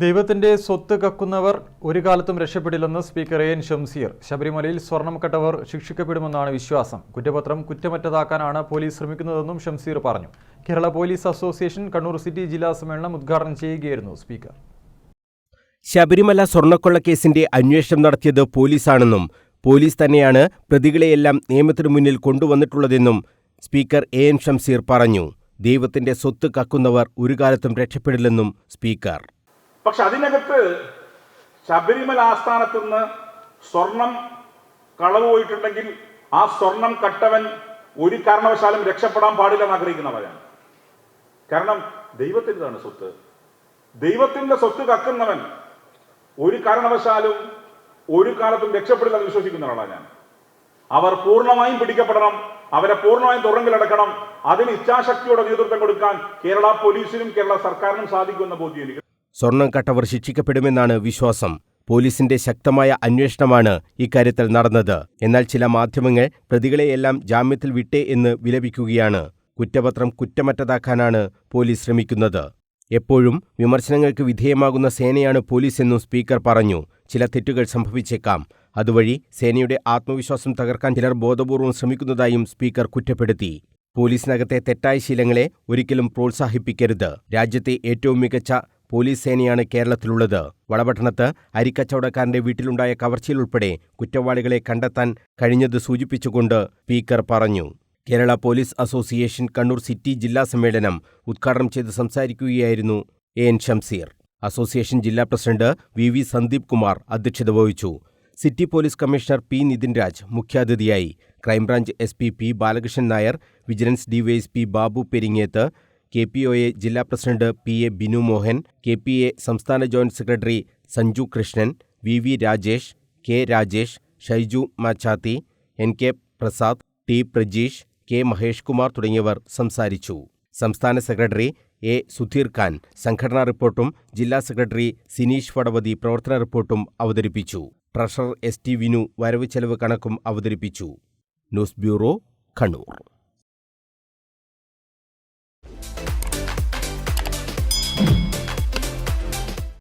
ദൈവത്തിന്റെ സ്വത്ത് കക്കുന്നവർ ഒരു കാലത്തും രക്ഷപ്പെടില്ലെന്ന് സ്പീക്കർ എൻ ഷംസീർ ശബരിമലയിൽ സ്വർണം കട്ടവർ ശിക്ഷിക്കപ്പെടുമെന്നാണ് വിശ്വാസം. കുറ്റപത്രം കുറ്റമറ്റതാക്കാനാണ് പോലീസ് ശ്രമിക്കുന്നതെന്നും ഷംസീർ പറഞ്ഞു. Kerala police association Kannur city ജില്ലാ സമ്മേളനം ഉദ്ഘാടനം ചെയ്യുകയായിരുന്നു സ്പീക്കർ. ശബരിമല സ്വർണക്കൊള്ളക്കേസിന്റെ അന്വേഷണം നടത്തിയത് പോലീസാണെന്നും പോലീസ് തന്നെയാണ് പ്രതികളെയെല്ലാം നിയമത്തിനു മുന്നിൽ കൊണ്ടുവന്നിട്ടുള്ളതെന്നും സ്പീക്കർ എ എൻ ഷംസീർ പറഞ്ഞു. ദൈവത്തിന്റെ സ്വത്ത് കക്കുന്നവർ ഒരു കാലത്തും രക്ഷപ്പെടില്ലെന്നും സ്പീക്കർ പക്ഷെ അതിനകത്ത് ശബരിമല ആസ്ഥാനത്ത് നിന്ന് സ്വർണം കളവ് പോയിട്ടുണ്ടെങ്കിൽ ആ സ്വർണം കട്ടവൻ ഒരു കാരണവശാലും രക്ഷപ്പെടാൻ പാടില്ല പാടില്ലെന്ന് ആഗ്രഹിക്കുന്നവരാണ്. കാരണം ദൈവത്തിന്റെതാണ് സ്വത്ത്. ദൈവത്തിന്റെ സ്വത്ത് കക്കുന്നവൻ ഒരു കാരണവശാലും ഒരു കാലത്തും രക്ഷപ്പെടില്ലെന്ന് വിശ്വസിക്കുന്ന ഒരാളാണ് ഞാൻ. അവർ പൂർണമായും പിടിക്കപ്പെടണം അവരെ പൂർണമായും തുറങ്കിലടക്കണം അതിന് ഇച്ഛാശക്തിയുടെ നേതൃത്വം കൊടുക്കാൻ കേരള പോലീസിനും കേരള സർക്കാരിനും സാധിക്കുമെന്ന ബോധ്യം എനിക്ക് സ്വർണം കട്ടവർ ശിക്ഷിക്കപ്പെടുമെന്നാണ് വിശ്വാസം. പോലീസിന്റെ ശക്തമായ അന്വേഷണമാണ് ഇക്കാര്യത്തിൽ നടന്നത്. എന്നാൽ ചില മാധ്യമങ്ങൾ പ്രതികളെയെല്ലാം ജാമ്യത്തിൽ വിട്ടേ എന്ന് വിലപിക്കുകയാണ്. കുറ്റപത്രം കുറ്റമറ്റതാക്കാനാണ് പോലീസ് ശ്രമിക്കുന്നത്. എപ്പോഴും വിമർശനങ്ങൾക്ക് വിധേയമാകുന്ന സേനയാണ് പോലീസ് പോലീസെന്നും സ്പീക്കർ പറഞ്ഞു. ചില തെറ്റുകൾ സംഭവിച്ചേക്കാം. അതുവഴി സേനയുടെ ആത്മവിശ്വാസം തകർക്കാൻ ചിലർ ബോധപൂർവം ശ്രമിക്കുന്നതായും സ്പീക്കർ കുറ്റപ്പെടുത്തി. പോലീസിനകത്തെ തെറ്റായ ശീലങ്ങളെ ഒരിക്കലും പ്രോത്സാഹിപ്പിക്കരുത്. രാജ്യത്തെ ഏറ്റവും മികച്ച പോലീസ് സേനയാണ് കേരളത്തിലുള്ളത്. വളപട്ടണത്ത് അരിക്കച്ചവടക്കാരന്റെ വീട്ടിലുണ്ടായ കവർച്ചയിലുൾപ്പെടെ കുറ്റവാളികളെ കണ്ടെത്താൻ കഴിഞ്ഞത് സൂചിപ്പിച്ചുകൊണ്ട് സ്പീക്കർ പറഞ്ഞു. Kerala police association Kannur city ജില്ലാ സമ്മേളനം ഉദ്ഘാടനം ചെയ്ത് സംസാരിക്കുകയായിരുന്നു എ എൻ ഷംസീർ അസോസിയേഷൻ ജില്ലാ president V V Sandeep Kumar അധ്യക്ഷത വഹിച്ചു. City police commissioner P Nithin Raj മുഖ്യാതിഥിയായി. Crime branch S P P Balakrishnan Nair vigilance DYSP Babu Peringeth K P O A ജില്ലാ president P A Binu Mohan K P A സംസ്ഥാന joint secretary Sanju Krishnan V V Rajesh K Rajesh Shaiju Machathi N K Prasad T Prajeesh K Mahesh Kumar തുടങ്ങിയവർ സംസാരിച്ചു. സംസ്ഥാന secretary A Sudheer Khan സംഘടനാ റിപ്പോർട്ടും ജില്ലാ secretary Sineesh വടവതി പ്രവർത്തന റിപ്പോർട്ടും അവതരിപ്പിച്ചു. ട്രഷറർ എസ് ടി വിനു വരവ് ചെലവ് കണക്കും അവതരിപ്പിച്ചു. News bureau Kannur.